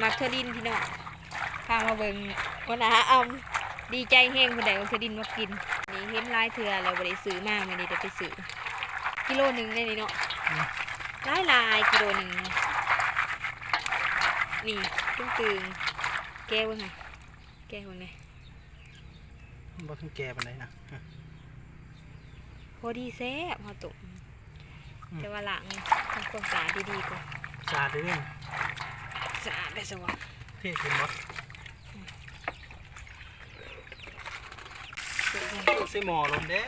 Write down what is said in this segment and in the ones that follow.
มักเทอดินพี่น้องพามาเบิ่งวันอาอำดีใจแห้งคนใดเอาเทอดินมากินนี่เห็นหลายเถื่อแล้วบ่ได้ซื้อมามื้อนี้เดี๋ยวไปซื้อกิโลหนึงได้นี่เนาะหลายหลายๆกิโลหนึงนี่ตึงตึงๆแก้วเบิ่งค่ะแก้วเบิ่งนี่บ่ถึงแก่ปานใดนะพอดีแซ่บเฮาตุ่มแต่ว่าล้างทำความสะอาดดีๆก่อนสะอาดเด้อ สะอาดได้สวะเท่ขึ้นบ่ใส่หม้อลงเด้อ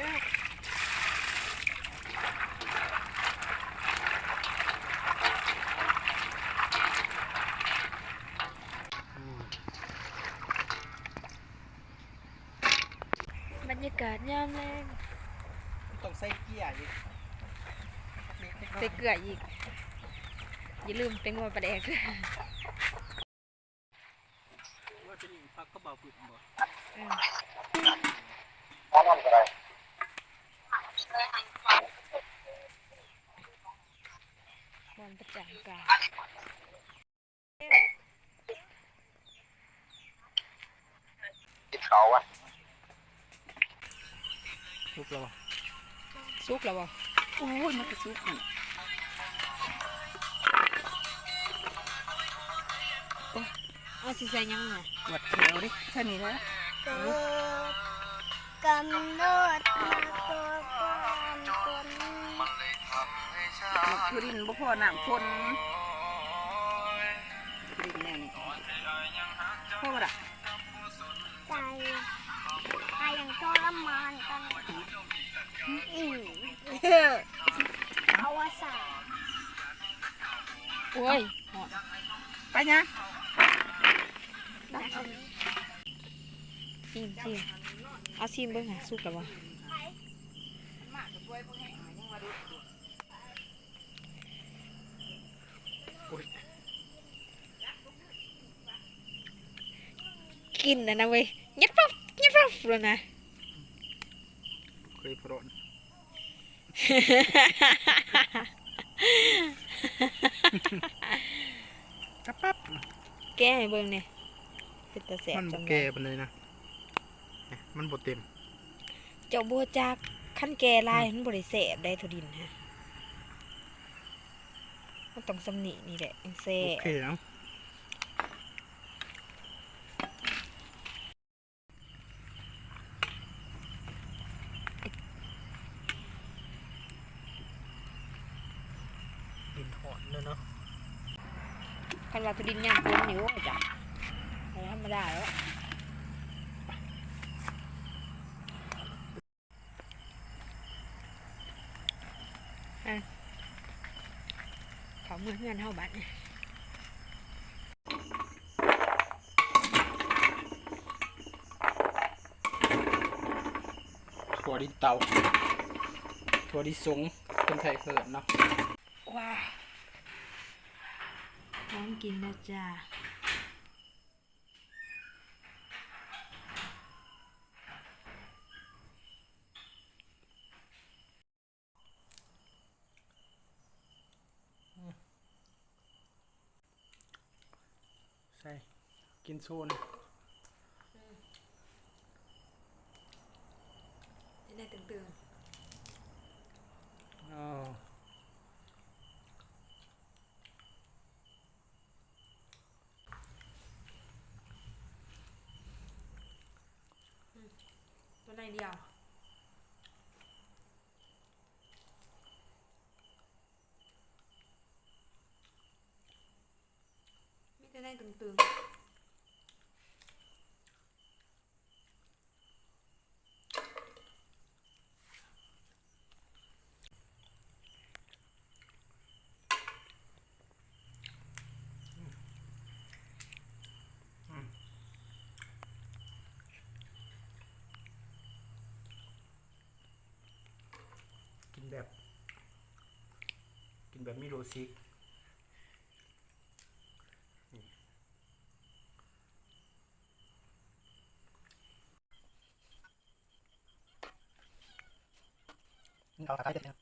อืมบรรยากาศยามแรงต้องใส่เกียร์อีกใส่เกลืออีก อย่าลืมเป็นงวปลาแดกด้วยว่าจะนี่พักก็เบาปึกบ่อืมบอลประจังกลางติดเขาอะลูกเราซุกแล้วบ่โอ้ยมันกระซุกนี่ เอาสิใส่หยังน่ะปวดแขวดิแค่นี้แล้วเกิดกำเนิดมาตัวความตนมันคือดินบ่พอน้ำคนดินแน่นี่พ่อบ่ล่ะใจใจยังทรมานกันอืมอวสานโอ้ยหอดไปนะ ชิมชิมเอาชิมเบิ่งค่ะซุกแล้วบ่กินนะนะเว้ยยัดปั๊บยัดปั๊บเลยนะเคยพรอนกระปั๊บแก้ให้เบิ่งเนี่ย เป็นตาแสบมันบ่จังเลแก่ยปานใดนะเนี่ยมันบ่เต็มเจ้าบัวจากขั้นแก่ลายมันบริแสบได้ทุดินฮะมันต้องสำนีนี่แหละยังแสโอบเคเนาะดินหอนเนอะเนาะคันว่าทุดินย่างพ้นอยู่จ้ะเอาธ รรมดาแล้วอะเขาเมื่อเพื่อนเท่าบัดเนี่ยถั่วดินเตาถั่วดิสงคนไทยเพิ่นเนาะว้าวพร้อมกินแล้วจ้า ใช่ กินโซนจะได้ตึงอ๋อๆตัวไหนเดียว ไม่จะได้ตึงกินแบบ กินแบบมิโรซิก เราตะไคร้เด็ดนะ